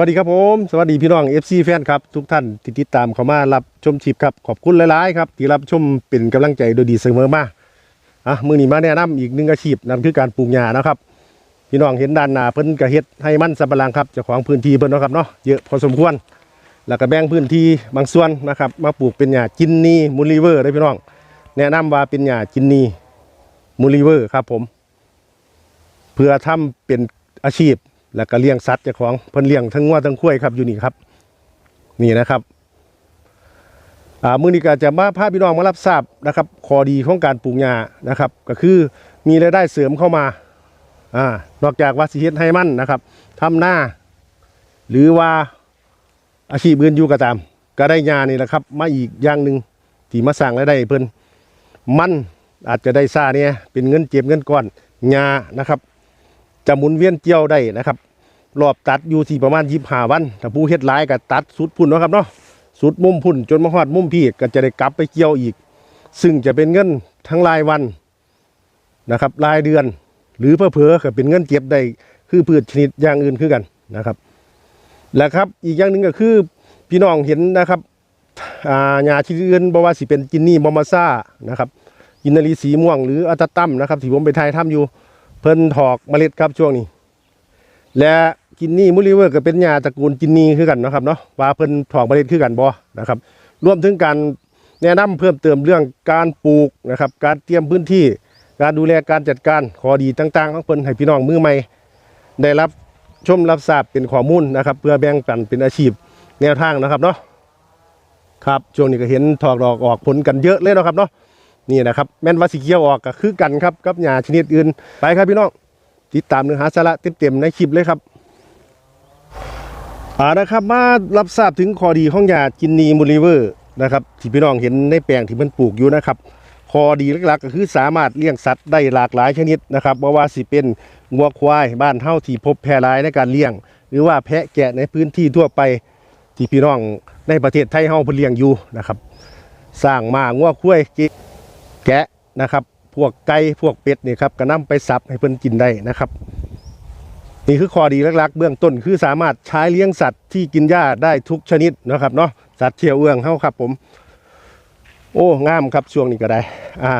วัสดีครับผมสวัสดีพี่น้อง FC แฟนครับ ทุกท่านที่ติดตามเข้ามารับชมชิปครับขอบคุณหลาย ๆ ครับ ที่รับชมเป็นกำลังใจโดยดีเสมอมาอะมือนี้มาแนะนำอีกหนึ่งอาชีพนั่นคือการปลูกหญ้านะครับ พี่น้องเห็นด้านหน้าเพิ่นกระเฮ็ดให้มันสับปะหลังครับเจ้าของพื้นที่เพิ่นนะครับเนาะเยอะพอสมควร แล้วก็แบ่งพื้นที่บางส่วนนะครับมาปลูกเป็นหญ้าจินนีมูลิเวอร์ได้พี่น้อง แนะนำว่าเป็นหญ้าจินนีมูลิเวอร์ครับผม เพื่อทำเป็นอาชีพ แล้วก็เลี้ยงสัตว์เจ้าของเพิ่นเลี้ยงทั้งงัวทั้งควายครับอยู่นี่ครับ นี่นะครับอ่ามือนี้ก็จะมาพาพี่น้องมารับทราบนะครับข้อดีของการปลูกหญ้านะครับ ก็คือมีรายได้เสริมเข้ามาอ่านอกจากว่าสิเฮ็ดให้มั่นนะครับทำหน้า หรือว่าอาชีพอื่นอยู่ก็ตาม ก็ได้หญ้านี่แหละครับ มาอีกอย่างหนึ่งที่มาสร้างรายได้เพิ่นมันอาจจะได้ซ่าเนี่ยเป็นเงินเจ็บเงินก้อนหญ้านะครับ จะหมุนเวียนเกี่ยวได้นะครับ รอบตัดอยู่ที่ประมาณยี่ห้าวัน ถ้าผู้เฮ็ดหลายก็ตัดสุดพุ่นเนาะครับเนาะสุดมุมพุ่นจนมาฮอดมุมพี่ก็จะได้กลับไปเกี่ยวอีก ซึ่งจะเป็นเงินทั้งรายวันนะครับรายเดือน หรือเพื่อเพอก็เป็นเงินเก็บได้คือพืชชนิดอย่างอื่นคือกันนะครับ แล้วครับอีกอย่างหนึ่งก็คือพี่น้องเห็นนะครับอาหญ้าชนิดอื่นบ่ว่าสิเป็นจินนี่บอมาซ่านะครับกินนารีสีม่วงหรืออัตตัมนะครับที่ผมไปถ่ายทำอยู่เพิ่นถอกเมล็ดครับช่วงนี้ และ กินนี่มูลิเวอร์ก็เป็นยาตระกูลกินนี่คือกันนะครับเนาะว่าเพิ่นถอกเมล็ดคือกันบ่นะครับรวมถึงการแนะนำเพิ่มเติมเรื่องการปลูกนะครับ การเตรียมพื้นที่ การดูแลการจัดการขอดีต่างๆของเพิ่นให้พี่น้องมือใหม่ ได้รับชมรับทราบเป็นข้อมูลนะครับ เพื่อแบ่งปันเป็นอาชีพแนวทางนะครับเนาะครับช่วงนี้ก็เห็นถอกดอกออกผลกันเยอะเลยนะครับเนาะนี่นะครับแม่นว่าสีเขียวออกก็คือกันครับกับหญ้าชนิดอื่นไปครับพี่น้องติดตามเนื้อหาสาระเต็มๆในคลิปเลยครับ อ่านะครับมารับทราบถึงข้อดีของหญ้าจินนีมูลิเวอร์นะครับที่พี่น้องเห็นในแปลงที่มันปลูกอยู่นะครับข้อดีหลักๆ ก็คือสามารถเลี้ยงสัตว์ได้หลากหลายชนิดนะครับบ่ว่าสิเป็นงัวควายบ้านเฮาที่พบแพร่หลายในการเลี้ยง หรือว่าแพะแกะในพื้นที่ทั่วไปที่พี่น้องในประเทศไทยเฮาเพิ่นเลี้ยงอยู่นะครับ สร้างมางัวควายแกะนะครับ พวกไก่พวกเป็ดนี่ครับก็นำไปสับให้เพิ่นกินได้นะครับ นี่คือข้อดีลักๆ เบื้องต้นคือสามารถใช้เลี้ยงสัตว์ที่กินหญ้าได้ทุกชนิดนะครับเนาะสัตว์เที่ยวเอื้องเฮาครับผม โอ้งามครับช่วงนี้ก็ได้ อ่า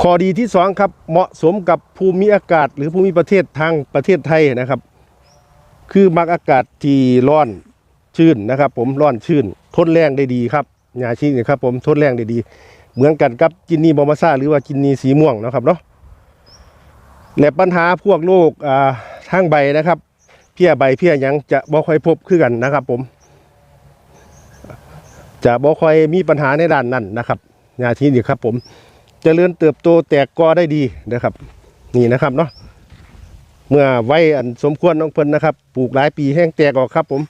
ข้อดีที่สองครับเหมาะสมกับภูมิอากาศ หรือภูมิประเทศทางประเทศไทยนะครับ คือมักอากาศที่ร้อนชื้นนะครับ ผมร้อนชื้นทนแรงได้ดีครับหญ้าชีนี่ครับ ผมทนแรงได้ดี เหมือนกันกับจินนีบอมาซ่าหรือว่าจินนีสีม่วงนะครับเนาะ และปัญหาพวกโรคอ่าทางใบนะครับ เพี้ยใบเพี้ยยังจะบ่ค่อยพบคือกันนะครับผม จะบ่ค่อยมีปัญหาในด้านนั้นนะครับหญ้าชีนี่ครับ ผมจเจริญเติบโตแตกกอได้ดีนะครับ นี่นะครับเนาะเมื่อไว้อันสมควรน้องเพิ่นนะครับ ปลูกหลายปีแห้งแตกออกครับ ผม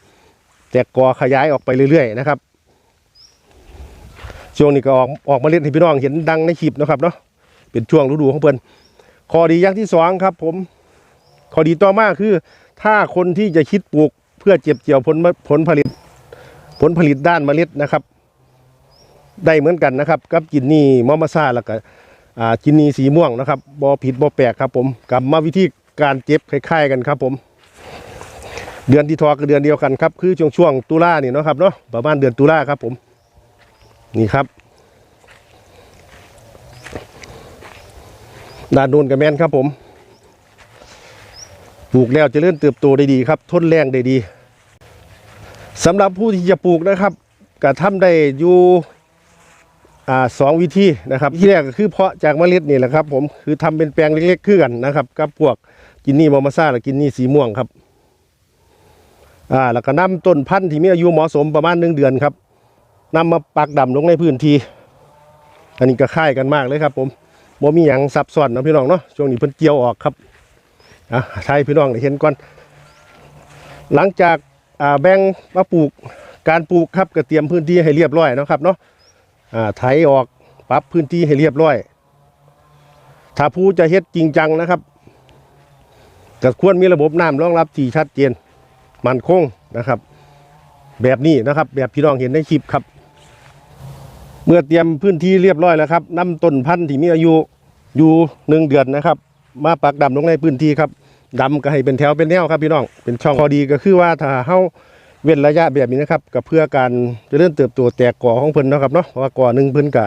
แตกกอขยายออกไปเรื่อยๆนะครับช่วงนี้ก็ออกออกมาเล่นให้พี่น้องเห็นดังในคลิปนะครับเนาะเป็นช่วงฤดูของเพิ่น ข้อดีอย่างที่สองครับ ผมข้อดีต่อมาคือ ถ้าคนที่จะคิดปลูกเพื่อเจ็บเกี่ยวผลผลผลิต ผลผลิตด้านเมล็ดนะครับ ได้เหมือนกันนะครับ กับจินนี่มอมาซาแล้วก็จินนี่สีม่วงนะครับบอผิดบอแปลกครับ ผมกรรมวิธีการเจ็บคล้ายๆกันครับ ผม เดือนที่ทอก็เดือนเดียวกันครับ คือช่วงช่วงตุลาเนี่ยนะครับเนาะประมาณเดือนตุลาครับ ผม นี่ครับ ด้านโน้นกับแมนครับผมปลูกแล้วจะเริ่มเติบโตได้ดีครับ ทนแรงได้ดีสำหรับผู้ที่จะปลูกนะครับก็ทำได้อยู่สองวิธีนะครับ ที่แรกก็คือเพาะจากเมล็ดนี่แหละครับ ผมคือทำเป็นแปลงเล็กๆขึ้นกันนะครับกับพวกกินนี่บอมาซ่าและกินนี่สีม่วงครับอ่าแล้วก็นำต้นพันธุ์ที่มีอายุเหมาะสมประมาณหนึ่งเดือนครับนำมาปักดำลงในพื้นที่ อันนี้ก็ค่ายกันมากเลยครับผม บ่มีหยังซับซ้อนนะพี่น้องเนาะช่วงนี้เพิ่นเกี่ยวออกครับอะใช่พี่น้องได้เห็นก่อนหลังจากอ่าแบ่งมาปลูกการปลูกครับก็เตรียมพื้นที่ให้เรียบร้อยนะครับเนาะอ่าไถออกปรับพื้นที่ให้เรียบร้อย ถ้าผู้จะเฮ็ดจริงจังนะครับก็ควรมีระบบน้ำรองรับที่ชัดเจน มันคงนะครับ แบบนี้นะครับ แบบพี่น้องเห็นในคลิปครับ เมื่อเตรียมพื้นที่เรียบร้อยแล้วครับนำต้นพันธุ์ที่มีอายุอยู่หนึ่งเดือนนะครับ มาปักดำลงในพื้นที่ครับดำก็ให้เป็นแถวเป็นแนวครับพี่น้องเป็นช่องพอดีก็คือว่าถ้าเฮาเว้นระยะแบบนี้นะครับก็เพื่อการเจริญเติบโตแตกก่อของเพิ่นนะครับเนาะเพราะว่าก่อหนึ่งเพิ่นก็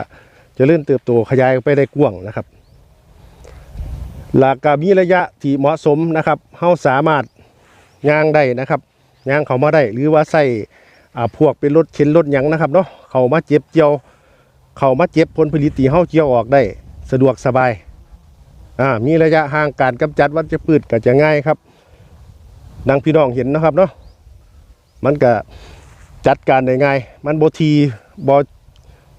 เจริญเติบโตขยายไปได้กว้างนะครับหลักก็มีระยะที่เหมาะสมนะครับเฮาสามารถย่างได้นะครับย่างเขามาได้หรือว่าใส่พวกเป็นรถเข็นรถหยังนะครับเนาะเขามาเจ็บเจียว เข้ามาเจ็บผลผลิตที่เฮาเจียวออกได้ สะดวกสบายอ่ามีระยะห่างการกำจัดวัชพืชก็จะง่ายครับดังพี่น้องเห็นนะครับเนาะมันก็จัดการได้ง่ายมันบทีบ่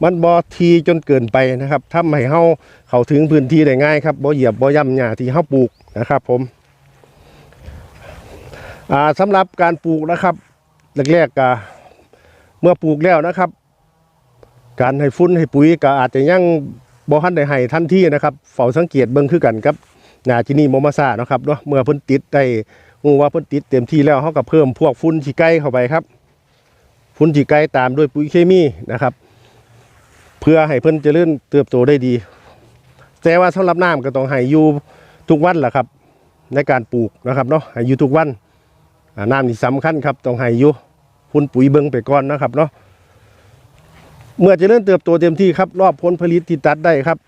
มันบ่ทีจนเกินไปนะครับทำให้เฮาเข้าถึงพื้นที่ได้ง่ายครับบ่เหยียบบ่ย่ำหญ้าที่เฮาปลูกนะครับ ผมอ่าสำหรับการปลูกนะครับแรกๆก็เมื่อปลูกแล้วนะครับ การให้ฟุ้นให้ปุ๋ยก็อาจจะยังบ่ทันได้ให้ทันทีนะครับเฝ้าสังเกตเบิ่งคือกันครับหนาจินี่โมมาซาเนาะครับเนาะเมื่อเพิ่นติดได้ฮู้ว่าเพิ่นติดเต็มที่แล้วเฮาก็เพิ่มพวกฟุ้นขี้ไก่เข้าไปครับฟุ้นขี้ไก่ตามด้วยปุ๋ยเคมีนะครับ เพื่อให้เพิ่นเจริญเติบโตได้ดี แต่ว่าสำหรับน้ำก็ต้องให้อยู่ทุกวันแหละครับ ในการปลูกนะครับเนาะให้อยู่ทุกวันน้ำนี่สำคัญครับต้องให้อยู่ฟุ้นปุ๋ยเบิ่งไปก่อนนะครับเนาะ เมื่อเจะเริ่มเติบโตเต็มที่ครับ รอบผลผลิตที่ตัดได้ครับ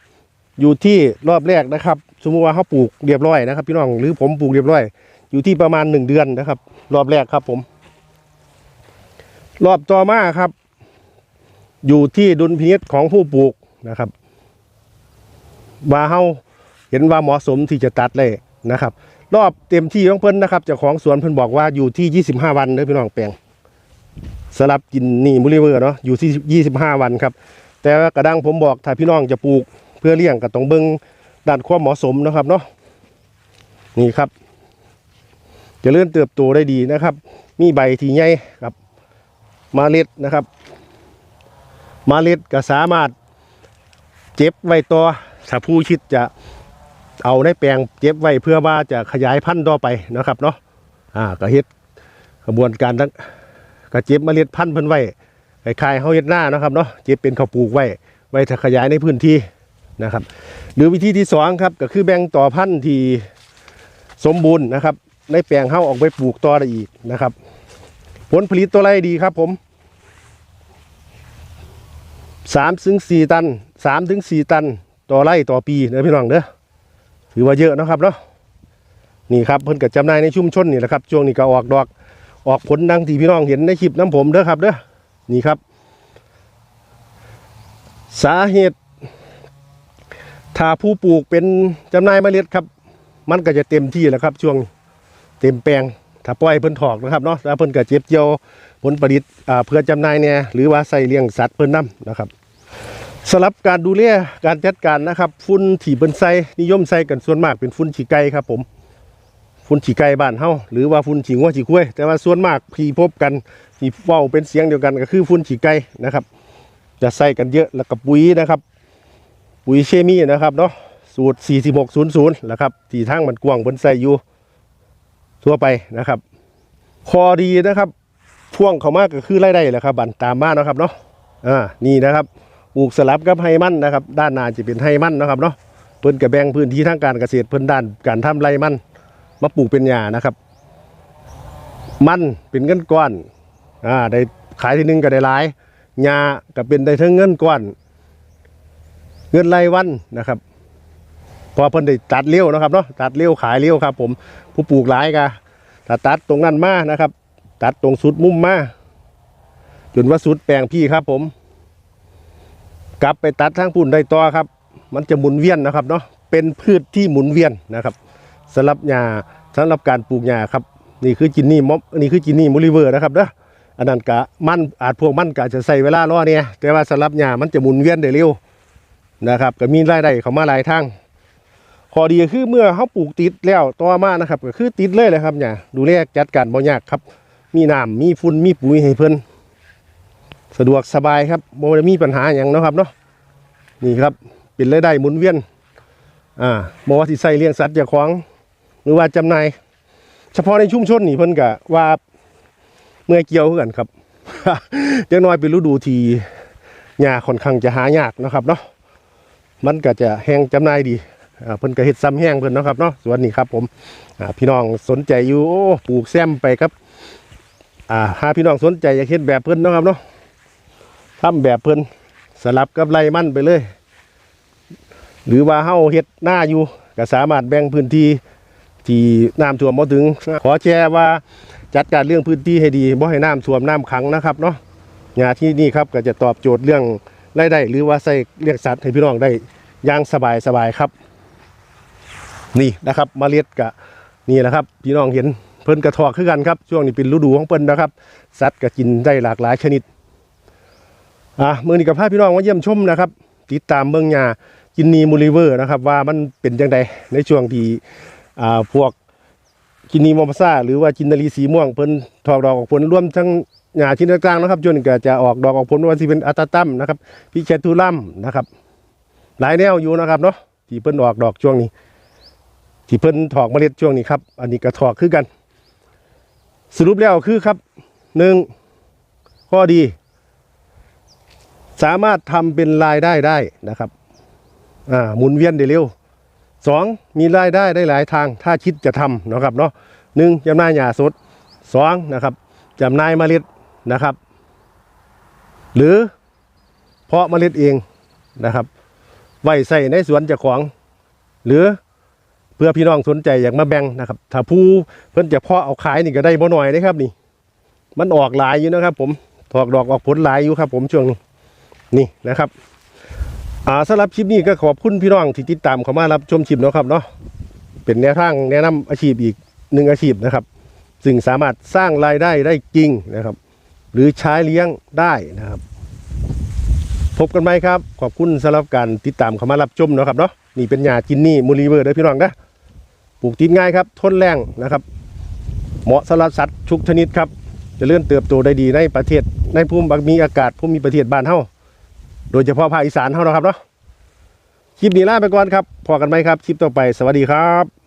อยู่ที่รอบแรกนะครับ สมมติว่าเขาปลูกเรียบร้อยนะครับ พี่น้องหรือผมปลูกเรียบร้อย อยู่ที่ประมาณหนึ่งเดือนนะครับ รอบแรกครับผม รอบต่อมาครับ อยู่ที่ดุลพินิจของผู้ปลูกนะครับว่าเฮาเห็นว่าเหมาะสมที่จะตัดเลยนะครับ รอบเต็มที่ของเพิ่นนะครับเจ้าของสวนเพิ่นบอกว่าอยู่ที่ 25 วันเด้อพี่น้องแปลง สลับกินนี่มูลิเวอร์เนาะอยู่ที่ 25 วันครับ แต่ว่ากระดังผมบอกถ้าพี่น้องจะปลูกเพื่อเลี้ยงก็ต้องเบิงด้านความเหมาะสมนะครับเนาะนี่ครับจะเลื่อนเติบโตได้ดีนะครับ มีใบที่ใหญ่ครับ มาเล็ดนะครับ มาเล็ดก็สามารถเจ็บไว้ต่อถ้าผู้คิดจะเอาในแปลงเจ็บไว้เพื่อว่าจะขยายพันธุ์ต่อไปนะครับเนาะอ่าก็เฮ็ดกระบวนการทั้ง ก็เจ็บเมล็ดพันธุ์เพิ่นไว้คล้ายเฮาเฮ็ดหน้านะครับเนาะเจ็บเป็นข้าวปลูกไว้ไว้ถ้าขยายในพื้นที่นะครับ หรือวิธีที่สองครับก็คือแบ่งต่อพันธุ์ที่สมบูรณ์นะครับ ในแปลงเฮาออกไปปลูกต่อได้อีกนะครับ ผลผลิตตัวไรดีครับผมสามถึงสี่ตันสามถึงสี่ตันต่อไร่ต่อปีเด้อพี่น้องเด้อถือว่าเยอะนะครับเนาะนี่ครับเพิ่นก็จำนายในชุมชนนี่แหละครับช่วงนี้ก็ออกดอก ออกผลดังที่พี่น้องเห็นในคลิปน้ำผมเด้อครับเด้อนี่ครับ สาเหตุถ้าผู้ปลูกเป็นจำนายเมล็ดครับ มันก็จะเต็มที่แล้วครับ ช่วงเต็มแปลงถ้าปล่อยเพิ่นถอกนะครับเนาะถ้าเพิ่นก็เจ็บเจียวผลผลิตอ่าเพื่อจำนายเนี่ยหรือว่าใส่เลี้ยงสัตว์เพิ่นนํนะครับสำหรับการดูแลการจัดการนะครับ ฟุ้นที่เพิ่นใส่นิยมใส่กันส่วนมากเป็นฟุ้นฉีไก่ครับผม ฝุ่นฉีไก่บ้านเฮาหรือว่าฝุ่นฉีงัวฉีคุ้ยแต่ว่าส่วนมากที่พบกันที่เว้าเป็นเสียงเดียวกันก็คือฝุ่นฉีไก่นะครับ จะใส่กันเยอะแล้วก็ปุ๋ยนะครับ ปุ๋ยเคมีนะครับเนาะสูตร 4600แหละครับที่ทางมันกว้างเพิ่นใส่อยู่ทั่วไปนะครับคอดีนะครับพ่วงเขามากก็คือรายได้แหละครับบันตามมาเนะครับเนาะอ่านี่นะครับปลูกสลับกับไฮมันนะครับ ด้านหน้าจะเป็นไฮมันนะครับเนาะเพิ่นก็แบ่งพื้นที่ทางการเกษตรเพิ่นด้านการทำไรมัน มาปลูกเป็นหญ้านะครับ มันเป็นเงินก้อนอ่าได้ขายทีหนึงก็ได้หลายหญ้าก็เป็นได้ทั้งเงินก้อน เงินรายวันนะครับพอเพิ่นได้ตัดเลี้ยวนะครับเนาะตัดเลี้ยวขายเลี้ยวครับ ผมผู้ปลูกหลายก็ถ้าตัดตรงนั้นมานะครับ ตัดตรงสุดมุมมาจนว่าสุดแปลงพี่ครับ ผม กลับไปตัดทางปุ่นได้ต่อครับ มันจะหมุนเวียนนะครับเนาะเป็นพืชที่หมุนเวียนนะครับ สำหรับหญ้าสำหรับการปลูกหญ้าครับนี่คือจินนี่ม็อบนี่คือจินนี่มูลิเวอร์นะครับเด้ออันนั้นกะมันอาจพวกมันกะจะใส่เวลารอเนี่ยแต่ว่าสำหรับหญ้ามันจะหมุนเวียนได้เร็วนะครับก็มีรายได้เข้ามาหลายทางข้อดีคือเมื่อเขาปลูกติดแล้วต่อมานะครับก็คือติดเลยเลยครับหญ้าดูแลจัดการบ่ยากครับ มีน้ำมีฝุ่นมีปุ๋ยให้เพิ่นสะดวกสบายครับโมได้มีปัญหาอย่างนะครับเนาะนี่ครับเป็นรายได้หมุนเวียนอ่าบอว่าที่ใส่เลี้ยงสัตว์อย่าขวาง หรือว่าจำหน่ายเฉพาะในชุมชนนี่เพิ่นกะว่าเมื่อเกี่ยวกันครับเด็กน้อยเป็นฤดูทีหญ้าค่อนข้างจะหายากนะครับเนาะมันก็จะแห้งจำหน่ายดีเพิ่นก็เฮ็ดซ้ำแห้งเพิ่นนะครับเนาะสวนนี้ครับผมพี่น้องสนใจอยู่โอ้ปลูกแซมไปครับอ่าหาพี่น้องสนใจอยากเฮ็ดแบบเพิ่นนะครับเนาะทำแบบเพิ่นสลับกับไรมันไปเลย หรือว่าเฮาเฮ็ดหน้าอยู่ก็สามารถแบ่งพื้นที่ ที่น้ำท่วมบ่ถึง ขอแชร์ว่าจัดการเรื่องพื้นที่ให้ดีบ่ให้น้ำท่วมน้ำขังนะครับเนาะงานที่นี่ครับก็จะตอบโจทย์เรื่องรายได้หรือว่าใส่เลี้ยงสัตว์ให้พี่น้องได้อย่างสบายสบายครับ นี่นะครับมาเล็ดกะนี่แหละครับ พี่น้องเห็นเพิ่นกระทอกคือกันครับ ช่วงนี้เป็นฤดูของเพิ่นนะครับ สัตว์ก็กินได้หลากหลายชนิดอะมือนี้กับพาพี่น้องมาเยี่ยมชมนะครับ ติดตามเบื้องหญ้ากินนีมูลิเวอร์นะครับ ว่ามันเป็นจังไดในช่วงที่ อ่าพวกกินีมอมซ่าหรือว่าจินนารีสีม่วงเพิ่นถอกดอกออกผลร่วมทั้งหญ้าชิ้นกลางนะครับจนก็จะออกดอกออกผลว่าสิเป็นอัตตัมนะครับพิเชตุลัมนะครับ หลายแนวอยู่นะครับเนาะที่เพิ่นออกดอกช่วงนี้ ที่เพิ่นถอกเมล็ดช่วงนี้ครับ อันนี้ก็ถอกคือกัน สรุปแล้วคือครับหนึ่งข้อดี สามารถทำเป็นรายได้ได้นะครับอ่าหมุนเวียนได้เร็ว สองมีรายได้ได้หลายทางถ้าคิดจะทำนะครับเนาะหนึ่งจำหน่ายหญ้าสดสองนะครับจำหน่ายเมล็ดนะครับ หรือเพาะเมล็ดเองนะครับไว้ใส่ในสวนเจ้าของ หรือเพื่อพี่น้องสนใจอยากมาแบ่งนะครับถ้าผู้เพิ่นจะเพาะเอาขายนี่ก็ได้บ่หน่อยนะครับนี่ มันออกหลายอยู่นะครับ ผมถอกดอกออกผลหลายอยู่ครับ ผมช่วงนี้นี่นะครับ อ่าสำหรับคลิปนี้ก็ขอบคุณพี่น้องที่ติดตามเข้ามารับชมคลิปเนาะครับเนาะเป็นแนวทางแนะนำอาชีพอีกหนึ่งอาชีพนะครับ ซึ่งสามารถสร้างรายได้ได้จริงนะครับ หรือใช้เลี้ยงได้นะครับ พบกันไหมครับ ขอบคุณสำหรับการติดตามเข้ามารับชมเนาะครับเนาะนี่เป็นยาจินนี่มูลีเวอร์เด้อพี่น้องนะปลูกติดง่ายครับทนแรงนะครับ เหมาะสำหรับสัตว์ทุกชนิดครับจะเลื่อนเติบโตได้ดีในประเทศในภูมิมีอากาศภูมิประเทศบ้านเฮา โดยเฉพาะภาคอีสานเท่านะครับเนาะคลิปนี้ลาไปก่อนครับพอกันไหมครับ คลิปต่อไปสวัสดีครับ